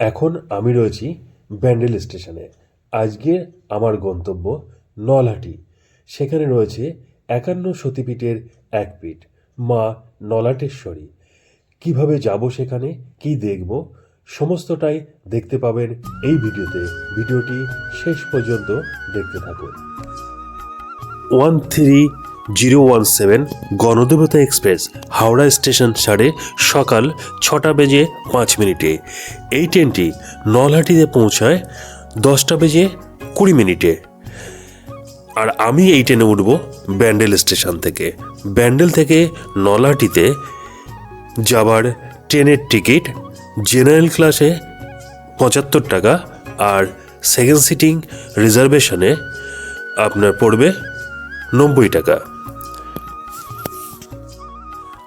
এখন আমি রয়েছি ব্যান্ডেল স্টেশনে। আজকে আমার গন্তব্য নলহাটি। সেখানে রয়েছে একান্ন সতীপীঠের এক পীঠ, মা নলাটেশ্বরী। কীভাবে যাব সেখানে, কি দেখব, সমস্তটাই দেখতে পাবেন এই ভিডিওতে। ভিডিওটি শেষ পর্যন্ত দেখতে থাকুন। One three zero one seven Ganadevata express, Howrah station ছাড়ে সকাল ছটা বেজে পাঁচ মিনিটে। এই ট্রেনটি নলহাটিতে পৌঁছায় দশটা বেজে কুড়ি মিনিটে। আর আমি এই ট্রেনে উঠব ব্যান্ডেল স্টেশন থেকে। ব্যান্ডেল থেকে নলহাটিতে যাবার ট্রেনের টিকিট জেনারেল ক্লাসে পঁচাত্তর টাকা আর সেকেন্ড সিটিং রিজার্ভেশনে আপনার পড়বে নব্বই টাকা।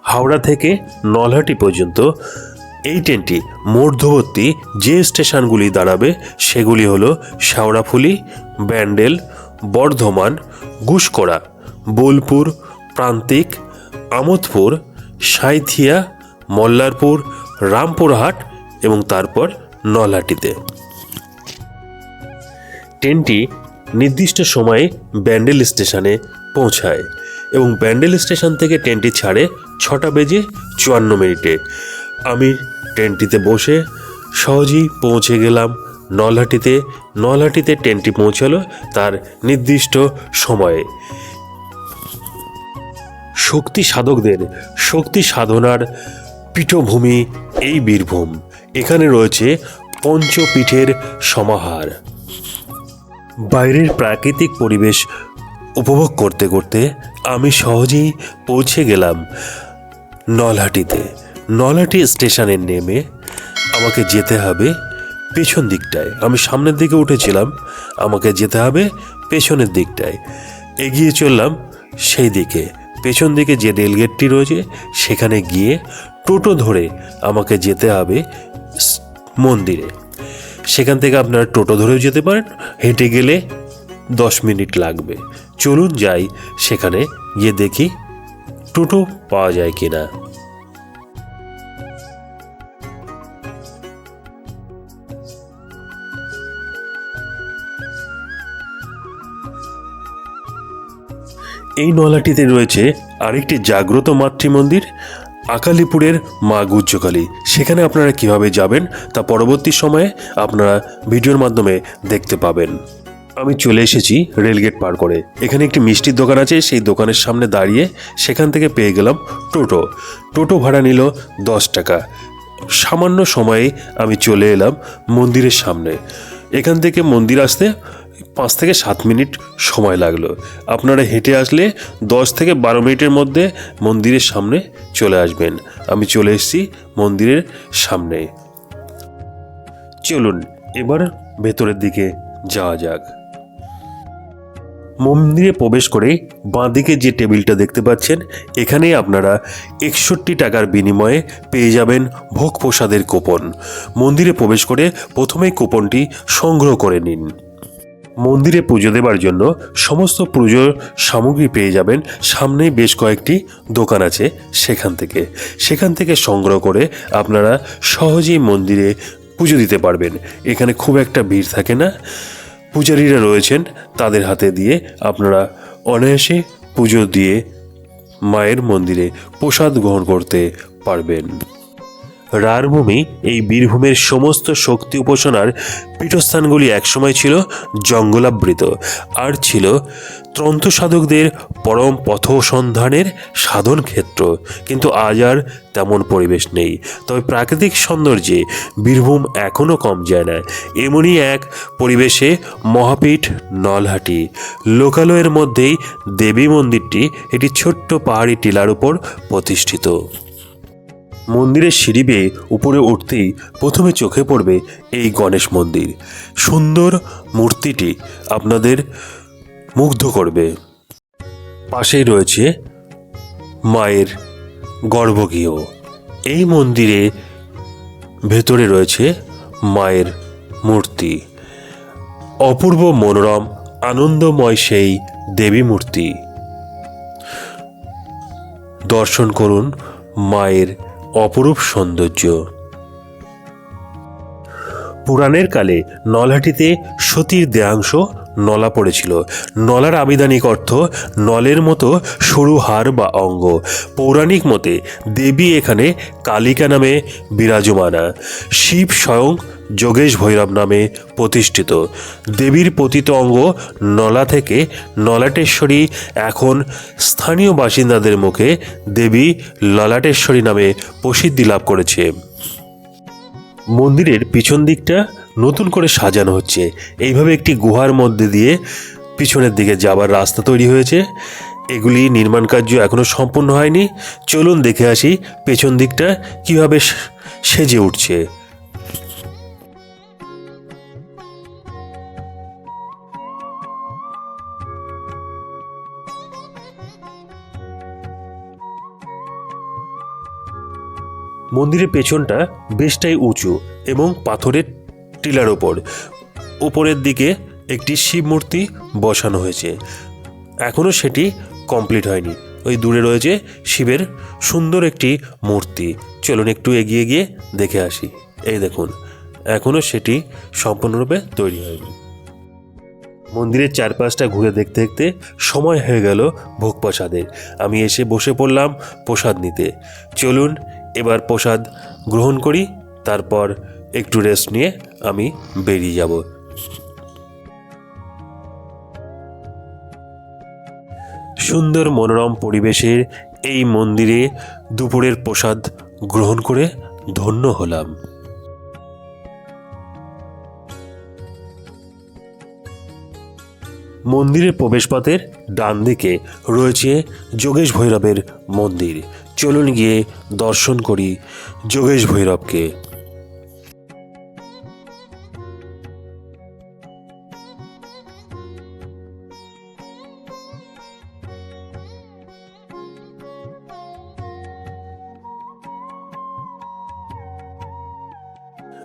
হাওড়া থেকে নলহাটি পর্যন্ত। এই ট্রেনটি মধ্যবর্তী যে স্টেশনগুলি দাঁড়াবে, সেগুলি হলো শেওড়াফুলি ব্যান্ডেল, বর্ধমান, গুসকরা, বোলপুর, প্রান্তিক, আমোদপুর, সাঁইথিয়া, মল্লারপুর, রামপুরহাট এবং তারপর নলহাটিতে। ট্রেনটি নির্দিষ্ট সময়ে ব্যান্ডেল স্টেশনে পৌঁছায়। এবং ব্যান্ডেল স্টেশন থেকে ট্রেনটি ছাড়ে ছটা বেজে চুয়ান্ন মিনিটে। আমি ট্রেনটিতে বসে সহজেই পৌঁছে গেলাম। নলহাটিতে নলহাটিতে ট্রেনটি পৌঁছালো তার নির্দিষ্ট সময়ে। শক্তি সাধকদের, শক্তি সাধনার পীঠভূমি এই বীরভূম। এখানে রয়েছে পঞ্চপীঠের সমাহার। বাইরের প্রাকৃতিক পরিবেশ উপভোগ করতে করতে আমি সহজেই পৌঁছে গেলাম নলহাটিতে। নলহাটি স্টেশনে নেমে আমাকে যেতে হবে পেছন দিকটায়। আমি সামনের দিকে উঠেছিলাম, আমাকে যেতে হবে পেছনের দিকটায়। এগিয়ে চললাম সেই দিকে। পেছন দিকে যে রেলগেটটি রয়েছে, সেখানে গিয়ে টোটো ধরে আমাকে যেতে হবে মন্দিরে। সেখান থেকে আপনারা টোটো ধরেও যেতে পারেন, হেঁটে গেলে দশ মিনিট লাগবে। চলুন যাই সেখানে, গিয়ে দেখি টোটো পাওয়া যায় কিনা। এই নলাটিতে রয়েছে আরেকটি জাগ্রত মাতৃ মন্দির আকালিপুরের মা গুজ্জকালী সেখানে আপনারা কীভাবে যাবেন তা পরবর্তী সময়ে আপনারা ভিডিওর মাধ্যমে দেখতে পাবেন। আমি চলে এসেছি রেলগেট পার করে। এখানে একটি মিষ্টির দোকান আছে, সেই দোকানের সামনে দাঁড়িয়ে সেখান থেকে পেয়ে গেলাম টোটো। টোটো ভাড়া নিল দশ টাকা। সামান্য সময়ে আমি চলে এলাম মন্দিরের সামনে। এখান থেকে মন্দির আসতে পাঁচ থেকে সাত মিনিট সময় লাগল। আপনারা হেঁটে আসলে দশ থেকে বারো মিনিটের মধ্যে মন্দিরের সামনে চলে আসবেন। আমি চলে এসেছি মন্দিরের সামনে। চলুন, এবার ভেতরের দিকে যাওয়া যাক। মন্দিরে প্রবেশ করে বাঁদিকে যে টেবিলটা দেখতে পাচ্ছেন, এখানেই আপনারা একষট্টি টাকার বিনিময়ে পেয়ে যাবেন ভোগ প্রসাদের কুপন। মন্দিরে প্রবেশ করে প্রথমেই কুপনটি সংগ্রহ করে নিন। মন্দিরে পুজো দেবার জন্য সমস্ত পুজোর সামগ্রী পেয়ে যাবেন। সামনেই বেশ কয়েকটি দোকান আছে সেখান থেকে। সেখান থেকে সংগ্রহ করে আপনারা সহজেই মন্দিরে পুজো দিতে পারবেন। এখানে খুব একটা ভিড় থাকে না। পূজারীরা রয়েছেন তাদের হাতে দিয়ে আপনারা অনায়াসে পুজো দিয়ে মায়ের মন্দিরে প্রসাদ গ্রহণ করতে পারবেন। রারভূমি এই বীরভূমের সমস্ত শক্তি উপাসনার পীঠস্থানগুলি একসময় ছিল জঙ্গলাবৃত, আর ছিল তন্ত্র সাধকদের পরম পথ সন্ধানের সাধন ক্ষেত্র কিন্তু আজ আর তেমন পরিবেশ নেই। তবে প্রাকৃতিক সৌন্দর্যে বীরভূম এখনও কম যায় না। এমনই এক পরিবেশে মহাপীঠ নলহাটি। লোকালয়ের মধ্যেই দেবী মন্দিরটি একটি ছোট্ট পাহাড়ি টিলার উপর প্রতিষ্ঠিত। মন্দিরের সিঁড়ি বেয়ে উপরে উঠতেই প্রথমে চোখে পড়বে এই গণেশ মন্দির। সুন্দর মূর্তিটি। আপনাদের মুগ্ধ করবে। পাশেই রয়েছে মায়ের গর্ভগৃহ। এই মন্দিরে ভেতরে রয়েছে মায়ের মূর্তি। অপূর্ব মনোরম, আনন্দময় সেই দেবী মূর্তি। দর্শন করুন মায়ের অপরূপ সৌন্দর্য। পুরাণের কালে নলহাটিতে সতীর দেহাংশ নলা পড়েছিল। নলার আবিধানিক অর্থ নলের মতো সরু হাড় বা অঙ্গ। পৌরাণিক মতে দেবী এখানে কালিকা নামে বিরাজমানা। শিব স্বয়ং যোগেশ ভৈরব নামে প্রতিষ্ঠিত। দেবীর পতিত অঙ্গ নলা থেকে নলাটেশ্বরী। এখন স্থানীয় বাসিন্দাদের মুখে দেবী ললাটেশ্বরী নামে প্রসিদ্ধি লাভ করেছে। মন্দিরের পিছন দিকটা নতুন করে সাজানো হচ্ছে। এইভাবে একটি গুহার মধ্যে দিয়ে পিছনের দিকে যাবার রাস্তা তৈরি হয়েছে। এগুলি নির্মাণ কার্য এখনও সম্পূর্ণ হয়নি। চলুন দেখে আসি পেছন দিকটা কীভাবে সেজে উঠছে। মন্দিরের পেছনটা বেশটাই উঁচু এবং পাথরের টিলার ওপর উপরের দিকে একটি শিব মূর্তি বসানো হয়েছে। এখনও সেটি কমপ্লিট হয়নি। ওই দূরে রয়েছে শিবের সুন্দর একটি মূর্তি। চলুন একটু এগিয়ে গিয়ে দেখে আসি। এই দেখুন এখনও সেটি সম্পূর্ণরূপে তৈরি হয়নি। মন্দিরের চারপাশটা ঘুরে দেখতে দেখতে সময় হয়ে গেল ভোগ প্রসাদের। আমি এসে বসে পড়লাম প্রসাদ নিতে। চলুন এবার প্রসাদ গ্রহণ করি, তারপর একটু রেস্ট নিয়ে আমি বেরিয়ে যাব। সুন্দর মনোরম পরিবেশের এই মন্দিরে দুপুরের প্রসাদ গ্রহণ করে ধন্য হলাম। মন্দিরের প্রবেশপথের ডান দিকে রয়েছে যোগেশ ভৈরবের মন্দির। চলুন গিয়ে দর্শন করি যোগেশ ভৈরবকে।